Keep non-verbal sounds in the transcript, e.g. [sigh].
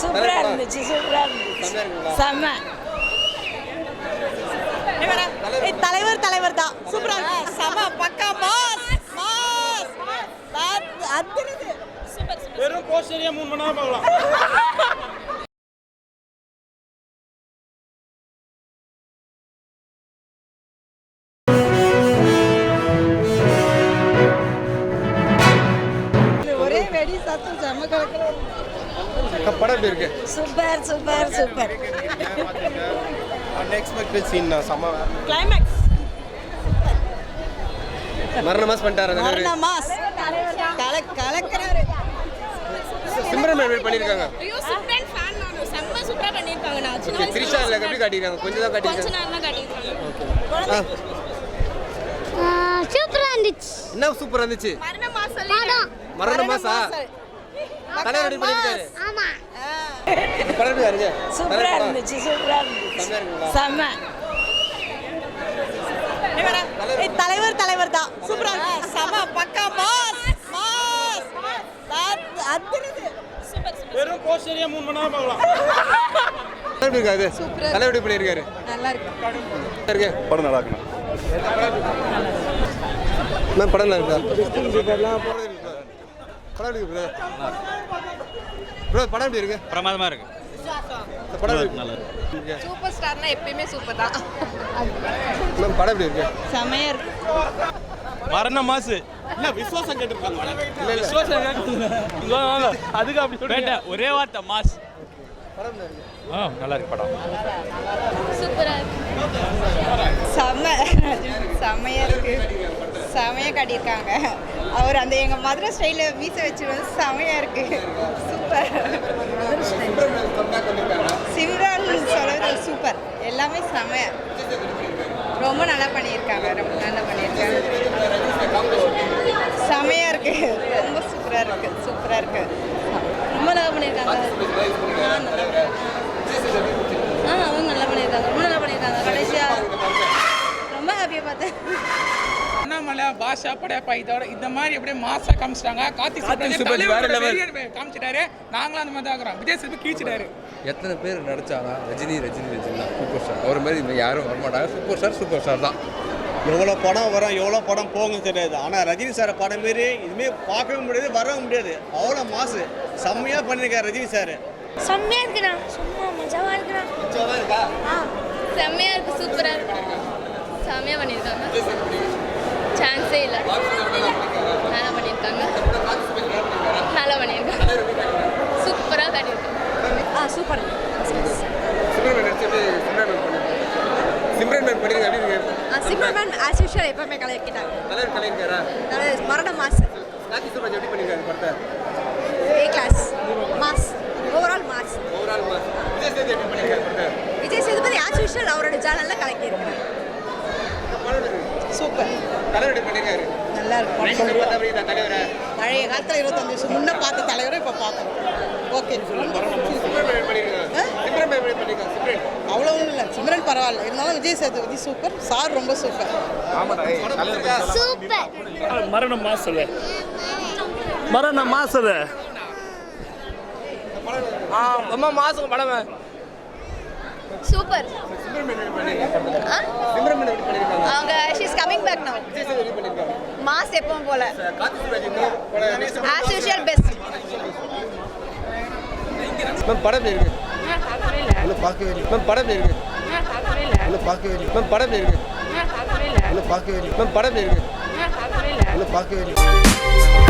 சூப்பரா இருந்துச்சு சூப்பரா? செம்ம. தலைவர் தலைவர் தான். சூப்பரா இருக்கு. செம பக்கா மாஸ் மாஸ். அதிருது வெறும் போஸ்டரியா மூணு மணி நேரம் பார்க்கலாம் [laughs] படம் எப்படி இருக்கு? Super super super. Unexpected scene செம்ம கிளைமேக்ஸ் மரண மாஸ் பண்ணிட்டாரு அந்த மரண மாஸ் கல கலக்கறாரு. சிம்ரன் மேம் பண்ணியிருக்காங்க ஐயோ சிம்ரன் ஃபேன் நான். செம்ம சூப்பரா பண்ணிருக்காங்க. நான் சின்ன வயசுல த்ரிஷா இல்லை எப்படி காட்டியிருக்காங்க? கொஞ்சம் தான் கொஞ்ச காட்டியிருக்காங்க. நேரம் தான் காட்டியிருக்காங்க. ஆ, சூப்பரா இருந்துச்சு. என்ன சூப்பரா இருந்துச்சு? மரண மாசம் படம். மரண மாசா தலைவர் எப்படி பண்ணியிருக்காரு ஆமா. எப்படி சூப்பரா இருந்துச்சு சூப்பரா இருந்துச்சு. செம்மையா இருக்குங்களா? செம்ம. ஏய், தலைவர் தலைவர் தான். சூப்பரா இருக்கு. செம பக்கா மாஸ் வெறும் போஸ்டரியா மூணு மணி நேரம் பார்க்கலாம். படம் எப்படி இருக்காது தலைவர் எப்படி பண்ணியிருக்காரு? நல்லா இருக்கு. இருக்கு. படம் நல்லா இருக்கணும் மேம் படம் நல்லா இருக்கா. படம் எப்படி இருக்கு? ப்ரோ படம் எப்படி இருக்கு? பிரமாதமா இருக்கு. இருக்கு? சூப்பர் ஸ்டார்னா எப்பயுமே சூப்பர் தான். படம் எப்படி இருக்கு? செமையா இருக்கு. மரண மாசு. இல்ல விசுவாசம் கேட்டிருக்காங்க. விசுவாசம் அதுக்கு அப்படி வேண்டாம் ஒரே வார்த்தை மாஸ் இருக்கு? ஆ நல்லா இருக்கு படம். சூப்பரா செம்ம செம்மையா இருக்கு. செமையாக காட்டியிருக்காங்க. அவர் அந்த எங்கள் மதுரை ஸ்டைலில் மீச வச்சிருவது செமையாக இருக்கு. சூப்பர் சிம்ரான் சொல்றது சூப்பர் எல்லாமே செமையா. ரொம்ப நல்லா பண்ணியிருக்காங்க. ரொம்ப நல்லா பண்ணியிருக்காங்க. செமையாக இருக்கு. ரொம்ப சூப்பராக இருக்கு. சூப்பராக இருக்கு. ரொம்ப நல்லா பண்ணியிருக்காங்க. ஆ, நல்லா ஆ அவங்க நல்லா பண்ணியிருக்காங்க. ரொம்ப நல்லா பண்ணியிருக்காங்க. கடைசியா பாஷா படையப்பா இதோட இந்த மாதிரி எப்படியே மாசா காமிச்சிட்டாங்க. தலைவரோட வெளியே காமிச்சிட்டாரு. நாங்களும் அந்த மாதிரி தான் இருக்கிறோம். விஜய் சேதுபதி கீழ்ச்சிட்டாரு. எத்தனை பேர் நடிச்சாங்க ரஜினி ரஜினி ரஜினி தான். Super star. அவர் மாதிரி இனிமேல் யாரும் வரமாட்டாங்க சூப்பர் ஸ்டார் சூப்பர் ஸ்டார் தான். எவ்வளோ படம் வரும் எவ்வளோ படம் போகும் தெரியாது. ஆனால் ரஜினி சார் படம் மாரி இதுமாரி பார்க்கவே முடியாது வரவும் முடியாது. அவ்வளோ மாசு. செம்மையாக பண்ணியிருக்காரு ரஜினி சார். செம்மையா இருக்குண்ணா சும்மா மஜாவா இருக்குண்ணா செம்மையா இருக்கு. சூப்பரா இருக்கு. செம்மையா பண்ணியிருக்காங்க சான்ஸே இல்லை. நல்லா பண்ணியிருக்காங்க. நல்லா பண்ணியிருக்காங்க. சூப்பராக காட்டியிருக்காங்க. ஆ சூப்பர். சிம்ரன் மேம் எப்படி சிம்ரன் மேம் ஆஸ் யூஷுவல் எப்பவுமே கலக்கிட்டாங்க தலைவர் கலைஞரா? மரண மாஸ். கார்த்தி சுப்ராஜ் எப்படி பண்ணியிருக்காரு படத்தை? A class mass. Overall mass. Overall mass. Vijay Sethu எப்படி பண்ணியிருக்காரு படத்தை? விஜய் சேதுபதி ஆஸ் யூஷுவல் அவரோட சேனலில் கலக்கியிருக்காரு? சூப்பர். தலைவர் பண்ணியிருக்காரு நல்லா இருக்கும் பழைய காலத்தில் இருபத்தஞ்சு வருஷம் முன்ன பார்த்த தலைவரை இப்போ பார்க்குறோம் ஓகே. அவ்வளோ ஒன்றும் இல்லை. சிம்ரன் பரவாயில்ல. இருந்தாலும் விஜய் சேதுபதி சூப்பர். சார் ரொம்ப சூப்பர். சூப்பர். மரண மாசல மரண மாசல ரொம்ப மாசம் படம். சூப்பர். அவங்க ஷீஸ் பேக் மாஸ் எப்பவும் போல. ஆஸ் யூஷுவல் பெஸ்ட் மேம் படம் இருக்கு? இன்னும் பார்க்கவே இல்லை. மேம் படம் இருக்கு? இன்னும் பார்க்கவே இல்லை. மேம் படம் இருக்கு? இன்னும் பார்க்கவே இல்லை. மேம் படம் இருக்கு? இன்னும் பார்க்கவே இல்லை.